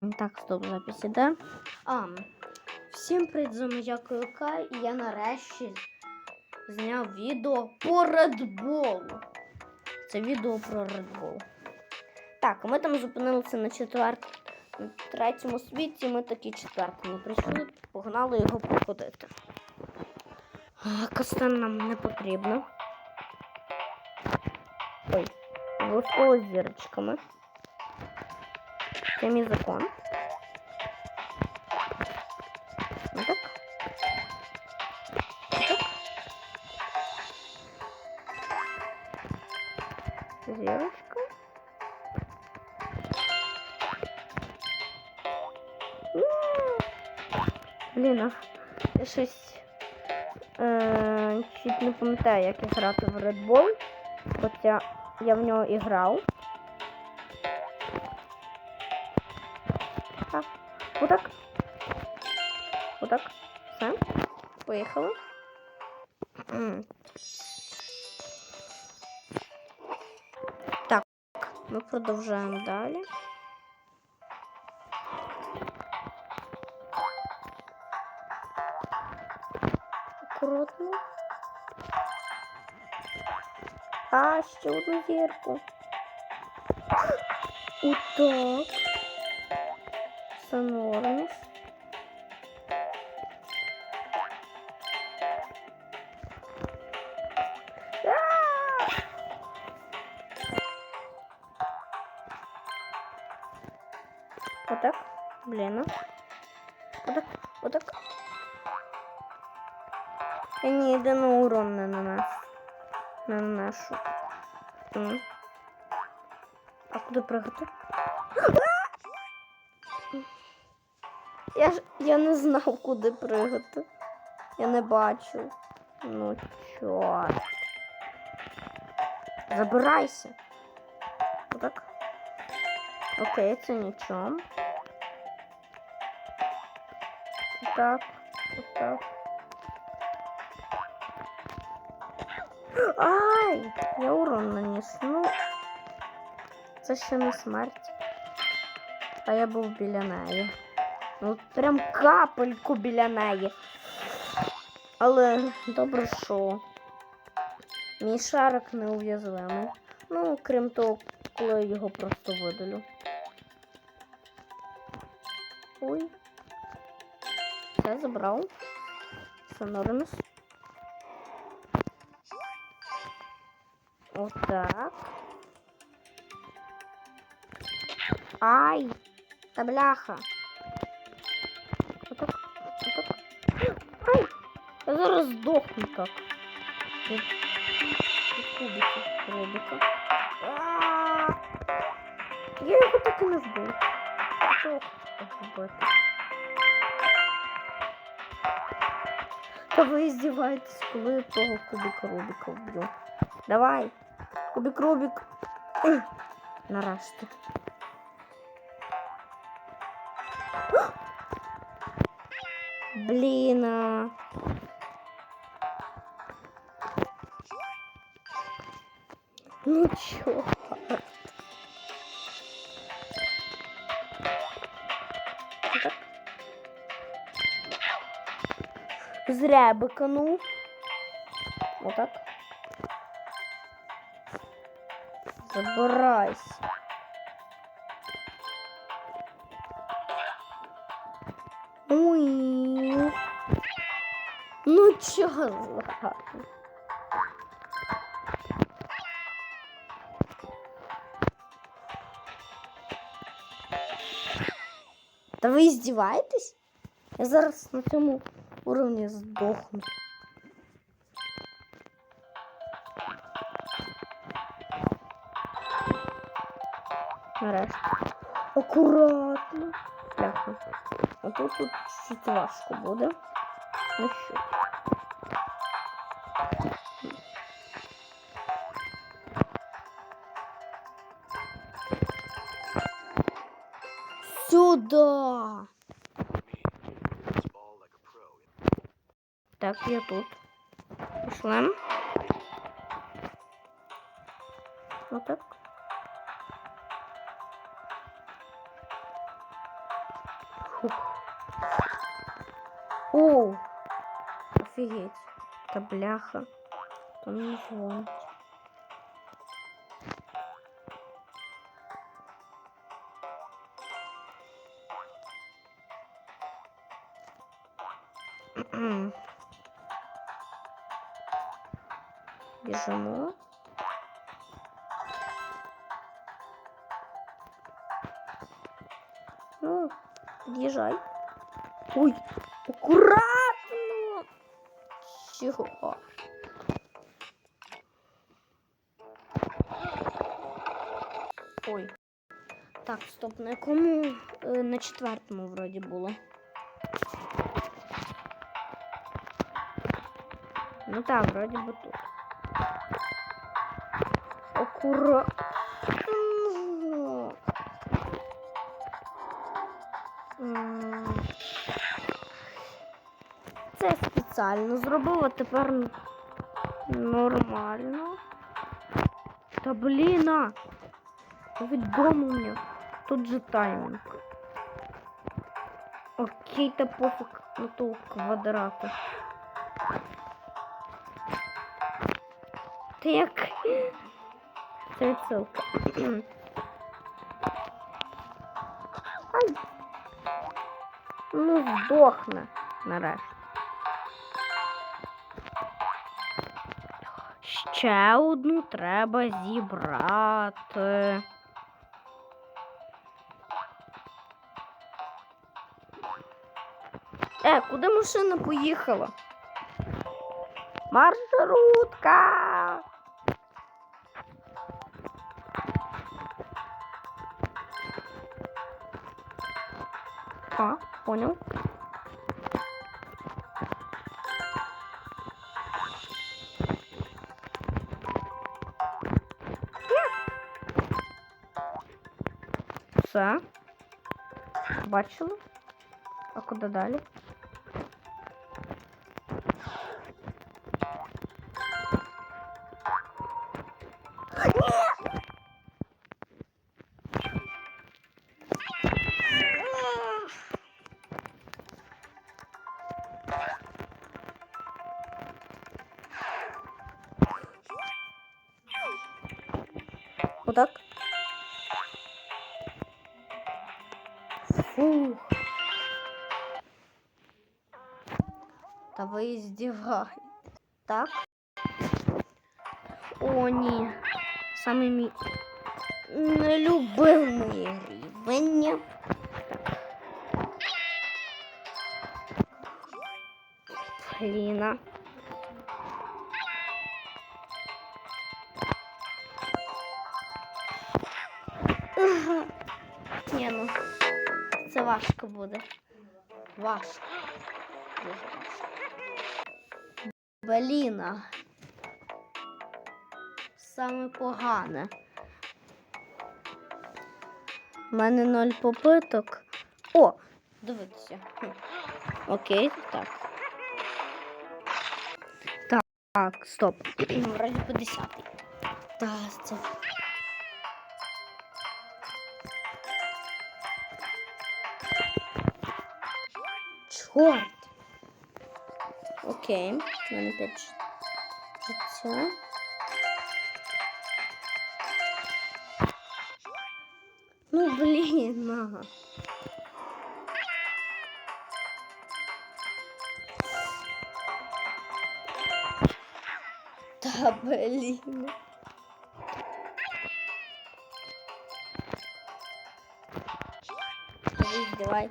Так, стоп, запись іде. А, всім привіт, з вами я Килка, і я нарешті зняв відео по Редболу. Це відео про Редбол. Так, ми там зупинилися на четвертому, третьому світі, ми такі четвертому прийшли, погнали його проходити. Кастан нам не потрібно. Ой, обов'язково з зірочками. Це мій закон. Отак. Отак. Зірочка. Блін, а щось е, чуть не пам'ятаю, як я грати в Red Bull, хоча я в нього і грав. Отак. Отак. Все. Поїхали. М. Так, ми продовжуємо далі. Акуратно. А, ще одну зірку. Отак. Все норм. А! Отак. Блін. Отак. Отак. Я ні єдиний урон не нанес. Не наношу. М. А куди пригати? Я ж я не знав, куди пригати. Я не бачив. Ну чорт. Забирайся. Отак. Окей, це нічого. Так, так. Ай! Я урон наніс. Ну. Це ще не смерть. А я був біля неї. Ну, прям капельку біля неї. Але добре, що мій шарик неуязвимий. Ну, крім того, коли я його просто видалю. Ой. Все забрав. Все. Отак. Ай! Та бляха. Я зараз здохну так. Тут тут кубики робиться. А! Я його так і не вбив. Що так робити? Та ви здіваєтесь, коли я того кубика Рубика вб'ю. Давай! Кубик Рубик. Ех, Нарешті. Блін. Зря быканул. Вот так. Забирайся. Ой. Ну чё ладно. Та ви здіваєтесь? Я зараз на цьому уровні здохну. Нарешті. Акуратно. Бляха. А тут тут чуть важко буде. Ну? Сюда. Так, я тут. Пошла. Вот так. Фух. О! Офигеть. Это бляха. Там не звонит. Чого? Ой. Так, стоп, на якому? Е, На четвертому вроді було. Ну так, вроді би тут. Акуратно. Спеціально зробила, тепер н- нормально. Та блін, а! Відомо мені. Тут же таймінг. Окей, та пофіг на того квадрата. Та як? Це відсилка. Ай. Ну, здохне нарешті. Ще одну треба зібрати. Е, куди машина поїхала? Маршрутка. А, понял. Бачили? А куди далі? Отак. ви здіваєте. Так. О, ні. Саме мій нелюбимий рівень. Бліна. Ні, ну це важко буде. Важко. Дуже важко. Бліна. Саме погане. У мене ноль попиток. О, дивіться. Окей, так. Так, стоп. Вроді по 10. Так, це. Чорт. Окей, в мене 5 життя. Ну, блін, ага. Та блін. Давай.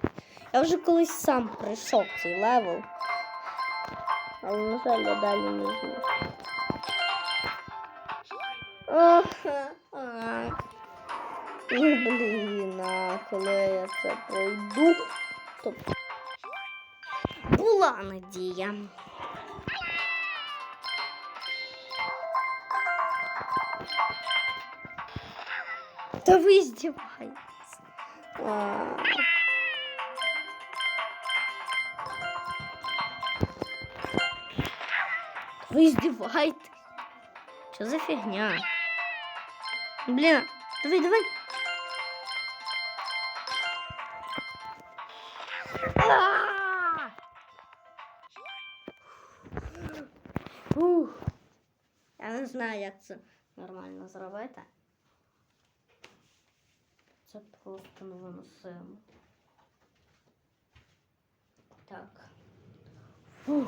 Я вже колись сам пройшов цей левел. Але, на жаль, я далі не зможу. Ага, ага. Ну, блін, а коли я це пройду, то була надія. Та ви здіваєтесь. Ви здіваєтесь. Що за фігня? Блін, давай, давай. Фух. Я не знаю, як це нормально зробити. Це просто невиносимо. Так. Фух.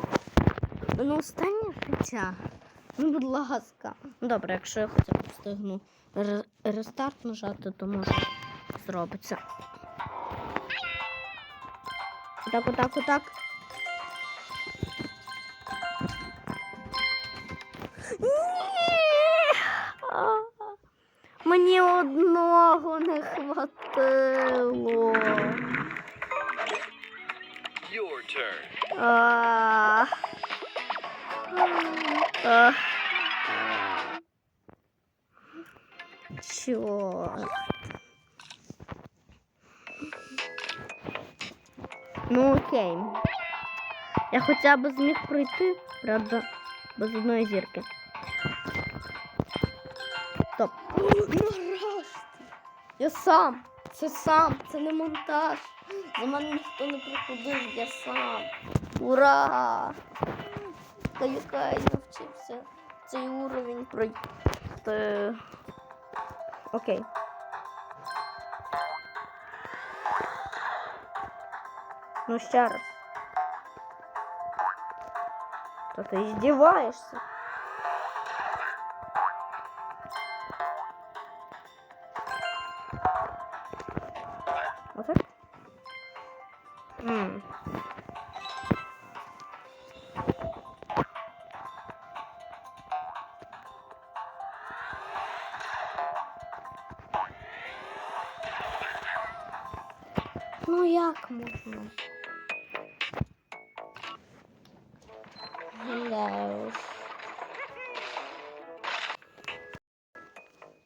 Ну, останнє життя. Ну, будь ласка. Ну, Добре, якщо я хоча б встигну рестарт нажати, то може зробиться. Отак, отак, отак. Ні! Мені одного не хватило. Your turn. А. А. Ну окей. Я хоча б зміг пройти, правда, без одної зірки. Стоп. Я сам! Це сам, це не монтаж. За мене ніхто не приходив, я сам. Ура! Каюкай навчився цей уровень пройти. Окей. Ну ще раз. То ти здіваєшся. Гуляєш.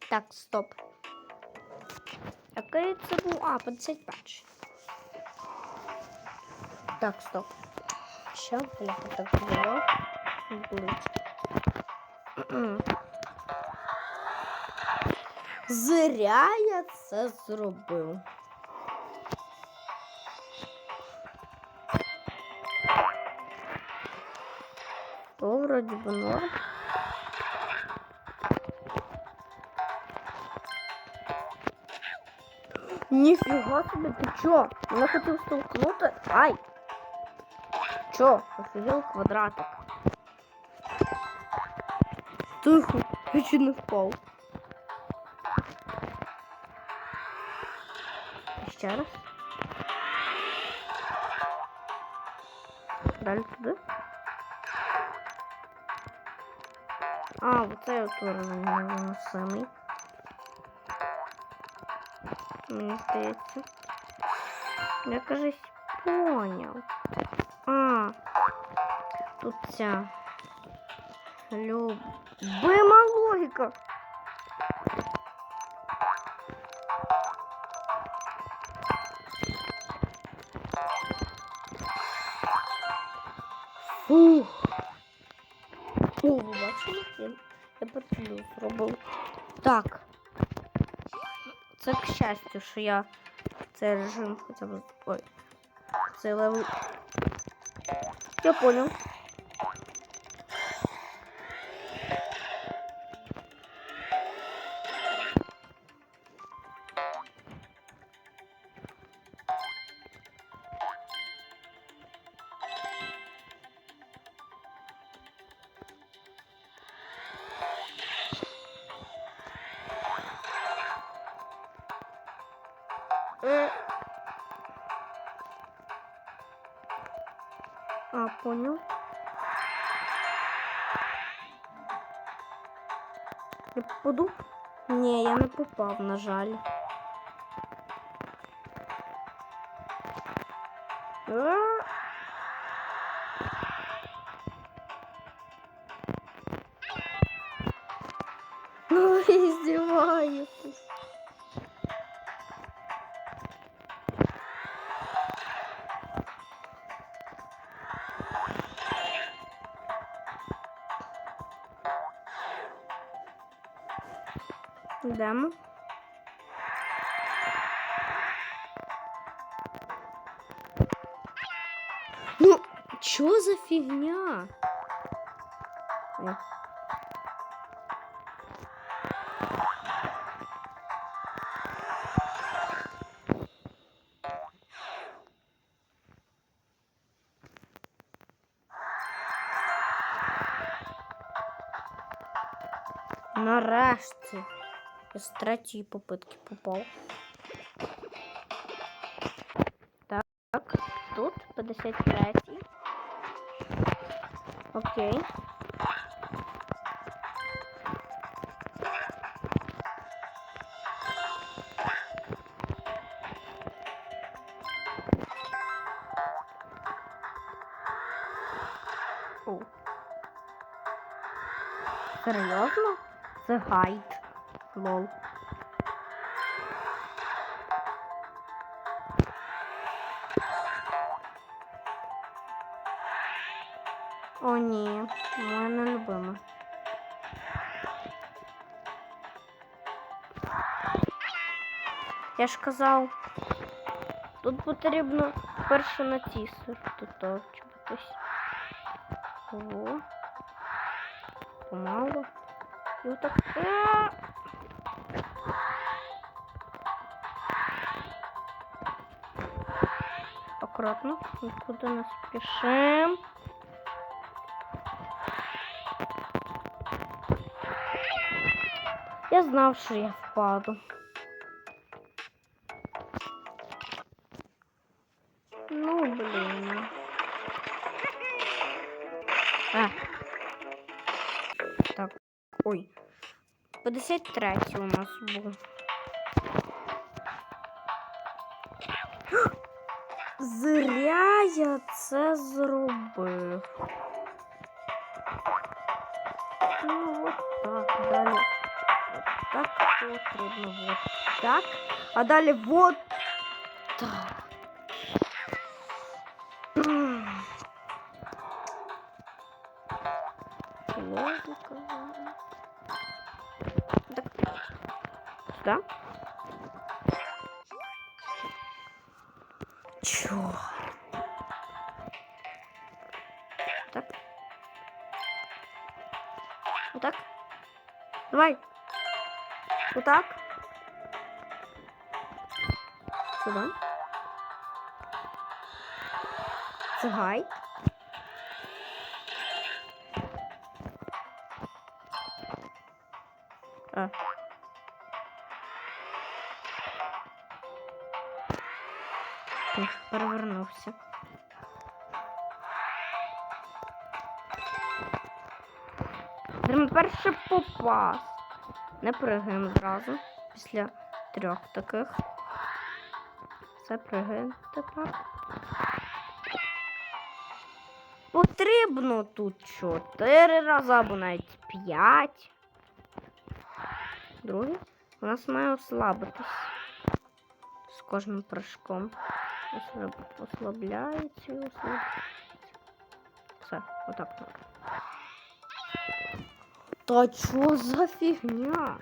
Так, стоп. Який це був? А, 51. Так, стоп. Ще бляха так було. Зря я це зробив. О, вроді би норм. Ніфіга собі, ти чо? Мене хотів столкнути? Ай! Чо? Офігел квадратик. Тихо, я чуть не впав. Ще раз. Далі туди. А, оце от уровень невиносимий. Мені здається. Я кажись поняв. А, тут ця любима логіка. Зробив. Так. Це к щастю, що я цей режим хоча б. Ой. Цей левел. Я понял. Понял. Я попаду? Ні, я не попав, на жаль. А! Да. Ну, чо за фігня? О. Э. Нарешті. З третьої попитки попав. Так, тут 53. Окей. Серйозно? Це гайд. Лол. О, ні, моє не любиме. Я ж казав, тут потрібно перше натиснути то чогось. О. Помалу. І отак. Аккуратно, нікуди не спішим. Я знав, що я впаду. Ну, блін. А. Так. Ой. 53 у нас був. Зря я це зробив. Ну, от так, далі. От так потрібно, от так. А далі вот так. Давай. Вот так. Сюда. Цигай. А. Перевернувся. Треба перше попасть. Не пригаємо зразу. Після трьох таких. Все пригаємо тепер. Потрібно тут чотири рази або навіть п'ять. Другий у нас має ослабитись з кожним прыжком. Ослаб... Ослабляється і ослабляється. Все, отак. Та чо за фігня?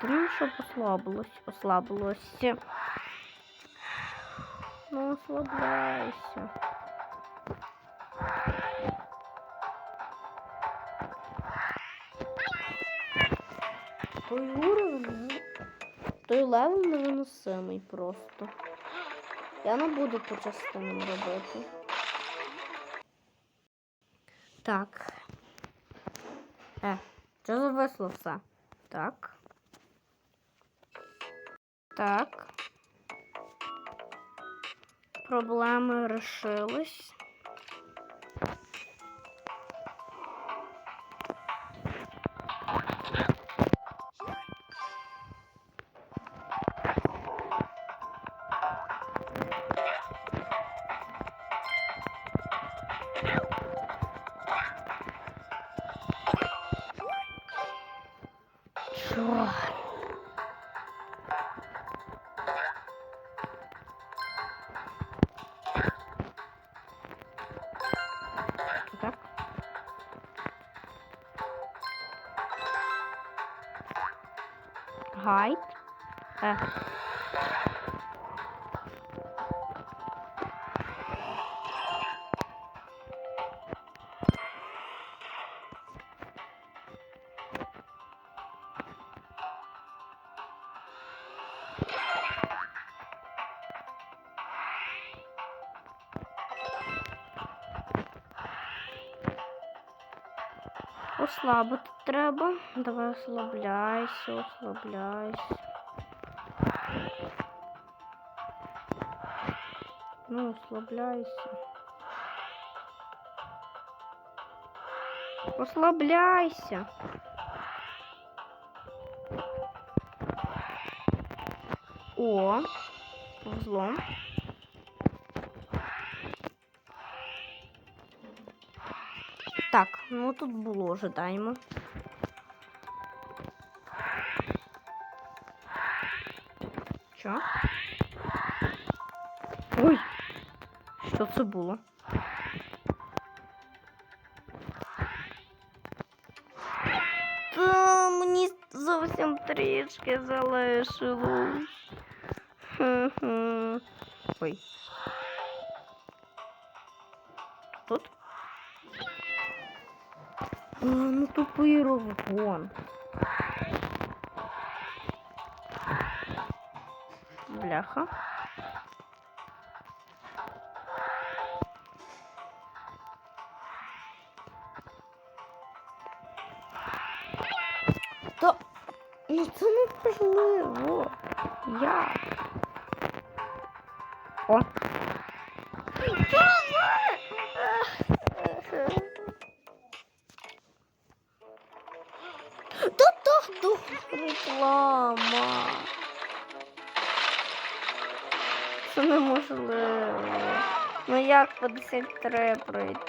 Тому щоб ослабилось, ослабилось. Ну, ослабляйся. Той уровень, той левел невиносимий просто. Я не буду по частинам робити. Так. Е, що зависло все? Так. Так. Проблеми решились. Right. Uh, Ослабити треба. Давай ослабляйся, ослабляйся. Ну, ослабляйся. Ослабляйся. О, повзло. Так, ну тут було ожидаємо. Що? Ой! Що це було? Та мені зовсім трішки залишилось. Ой. Тут? Ну тупий розгон. Бляха. Та ну це неможливо. Як? О. 23 пройти.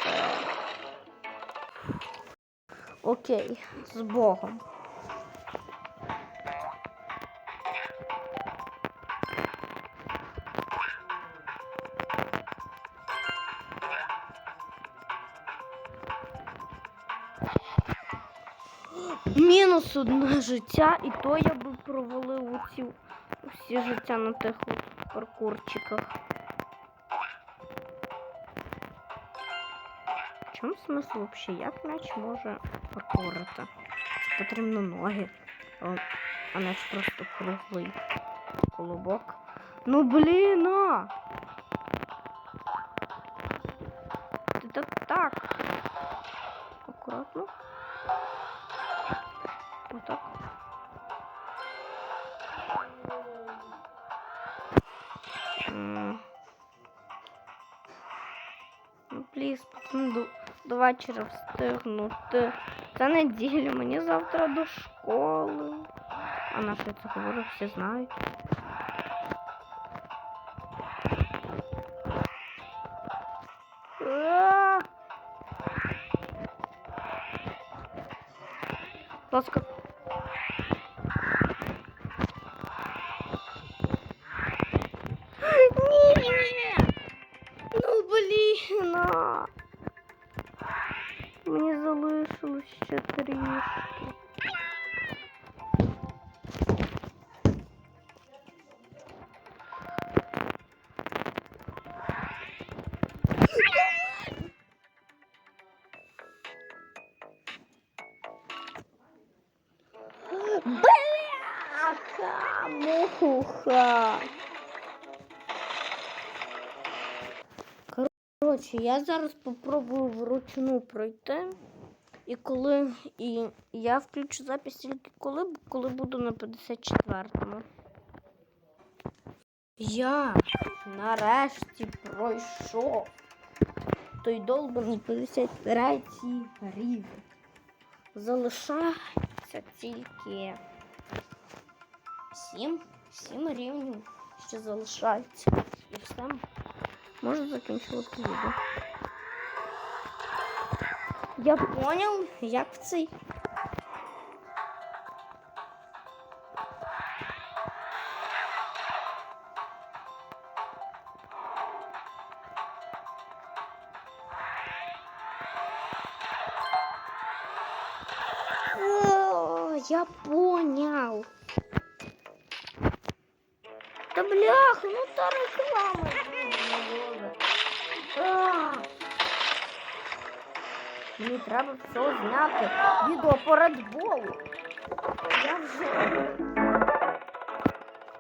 Окей, з Богом. Мінус одне життя, і то я би провалив усі, усі життя на тих паркурчиках. Чому смисл взагалі? Як м'яч може паркурити? Це потрібно ноги, а- не просто круглий колобок. Ну блін! а! Вечора встигнути. Це неділя, мені завтра до школи. А на що я це говорю, всі знають. Ласка. Коротше, я зараз попробую вручну пройти. І коли і я включу запис тільки коли, коли буду на 54-му. Я нарешті пройшов той долбаний 53 рівень. Залишається тільки 7, 7 рівнів ще залишається. І все. Можу закінчувати відео. Я понял, як цей. О, я понял. Та бляха, ну та реклама. Боже. А! Мені треба все зняти. Відео по Редболу. Я вже.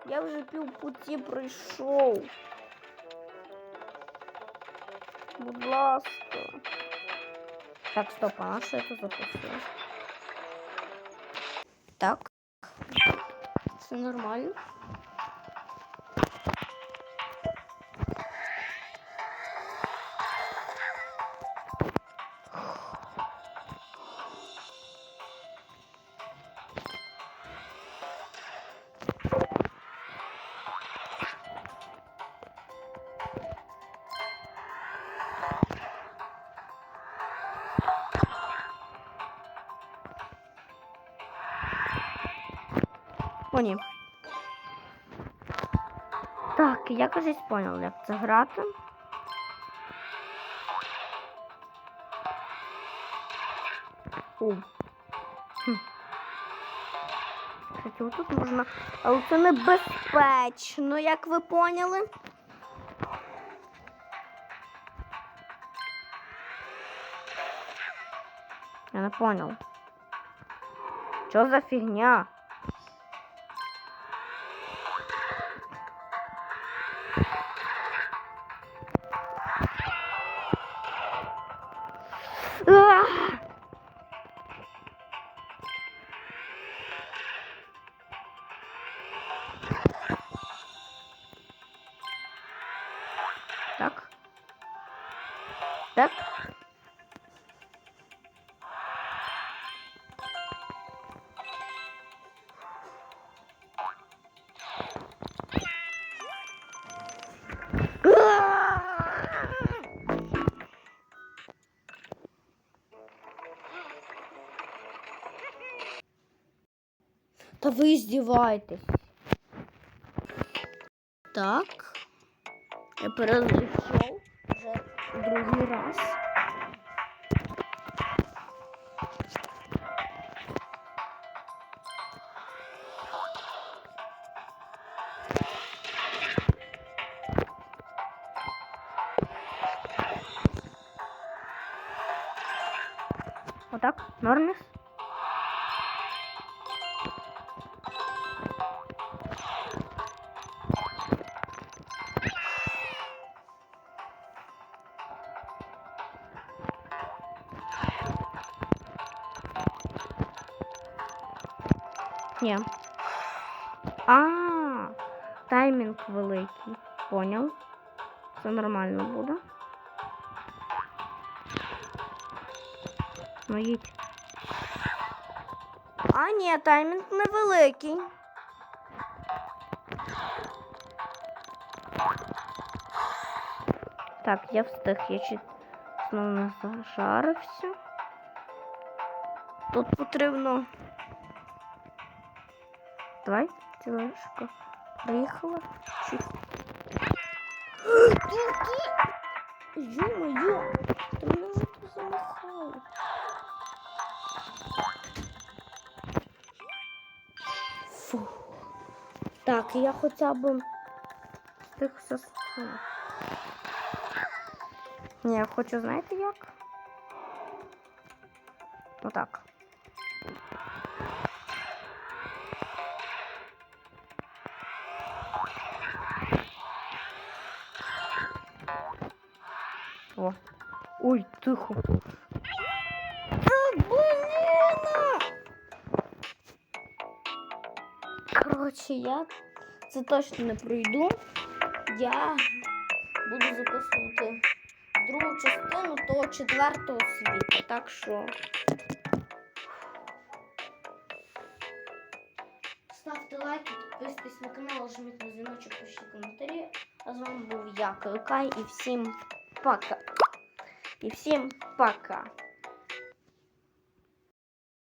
Я вже пів путі пройшов. Будь ласка. Так, стоп, а на що я це запустив? Так. Все нормально. О. Так, я кажись понял, як це грати. О. Хм. Отут можна. Але це небезпечно, як ви поняли. Я не понял. Що за фігня? ви здіваєтесь. Так. Я перезайшов вже другий раз. Отак, норміс. Ні. А, таймінг великий. Поняв. Все нормально буде. Ну їдь. А, ні, таймінг невеликий. Так, я встиг, я чуть знову не зажарився. Тут потрібно. Давай, тележка. Приїхала. Чуть. Ё-моё! Ти мене вже тут замахали. Фу. Так, я хоча б встиг все сховати. Ні, я хочу, знаєте як? Отак. О. Ой, тихо. А, блін! Коротше, я це точно не пройду. Я буду записувати другу частину того четвертого світу. Так що. Ставте лайки, підписуйтесь на канал, жміть на дзвіночок, пишіть коментарі. А з вами був я, Кай, і всім пока. І всім пока.